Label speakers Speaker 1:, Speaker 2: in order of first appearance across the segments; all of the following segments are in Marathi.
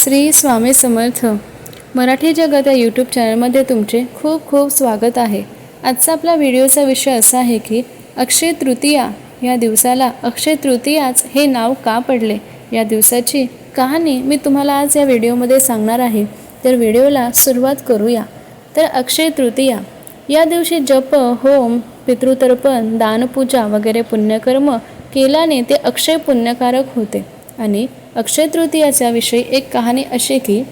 Speaker 1: श्री स्वामी समर्थ. मराठी जगत या यूट्यूब चॅनलमध्ये तुमचे खूप खूप स्वागत आहे. आजचा आपला व्हिडिओचा विषय असा आहे की अक्षय तृतीया या दिवसाला अक्षय तृतीयाच हे नाव का पडले? या दिवसाची कहाणी मी तुम्हाला आज या व्हिडिओमध्ये सांगणार आहे. तर व्हिडिओला सुरुवात करूया. तर अक्षय तृतीया या दिवशी जप होम पितृतर्पण दानपूजा वगैरे पुण्यकर्म केल्याने ते अक्षय पुण्यकारक होते. आणि अक्षय तृतीयाच्या विषयी एक कहाणी अशी की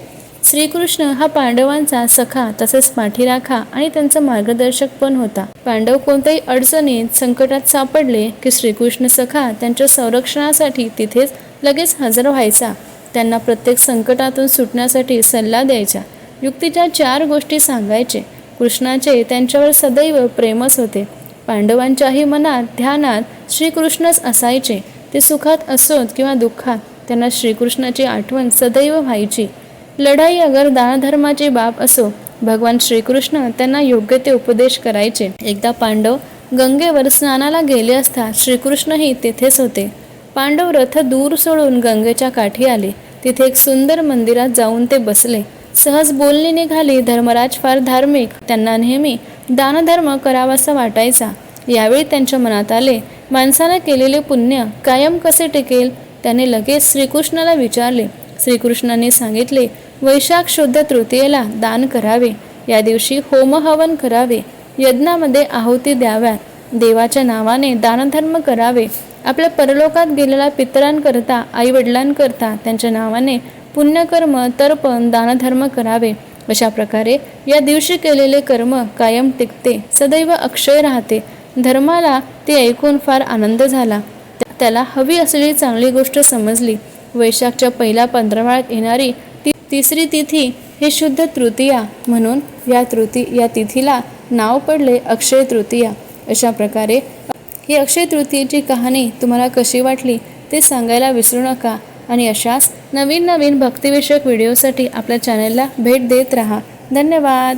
Speaker 1: श्रीकृष्ण हा पांडवांचा सखा तसेच पाठीराखा आणि त्यांचा मार्गदर्शक पण होता. पांडव कोणत्याही अडचणीत संकटात सापडले की श्रीकृष्ण सखा त्यांच्या संरक्षणासाठी तिथेच लगेच हजर व्हायचा. त्यांना प्रत्येक संकटातून सुटण्यासाठी सल्ला द्यायचा. युक्तीच्या चार गोष्टी सांगायचे. कृष्णाचे त्यांच्यावर सदैव प्रेमच होते. पांडवांच्याही मनात ध्यानात श्रीकृष्णच असायचे. ते सुखात असोत किंवा दुःखात त्यांना श्रीकृष्णाची आठवण सदैव व्हायची. लढाई अगर दानधर्माची बाब असो भगवान श्रीकृष्ण त्यांना योग्य ते उपदेश करायचे. एकदा पांडव गंगेवर स्नानाला गेले असता श्रीकृष्णही तेथेच होते. पांडव रथ दूर सोडून गंगेच्या काठी आले. तिथे एक सुंदर मंदिरात जाऊन ते बसले. सहज बोलणी निघाली धर्मराज फार धार्मिक त्यांना नेहमी दानधर्म करावासा वाटायचा. यावेळी त्यांच्या मनात आले माणसानं केलेले पुण्य कायम कसे टिकेल? त्याने लगेच श्रीकृष्णाला विचारले. श्रीकृष्णाने सांगितले वैशाख शुद्ध तृतीयेला दान करावे. या दिवशी होमहवन करावे. यज्ञामध्ये आहुती द्याव्यात. देवाच्या नावाने दानधर्म करावे. आपल्या परलोकात गेलेल्या पितरांकरता आईवडिलांकरता त्यांच्या नावाने पुण्यकर्म तर्पण दानधर्म करावे. अशा प्रकारे या दिवशी केलेले कर्म कायम टिकते. सदैव अक्षय राहते. धर्माला ते ऐकून फार आनंद झाला. त्याला हवी असलेली चांगली गोष्ट समजली. वैशाखच्या पहिल्या पंधरवाळ्यात येणारी ती तिसरी तिथी हे शुद्ध तृतीया म्हणून या तृती या तिथीला नाव पडले अक्षय तृतीया. अशा प्रकारे ही अक्षय तृतीयेची कहाणी तुम्हाला कशी वाटली ते सांगायला विसरू नका आणि अशाच नवीन नवीन भक्तिविषयक व्हिडिओसाठी आपल्या चॅनलला भेट देत राहा. धन्यवाद!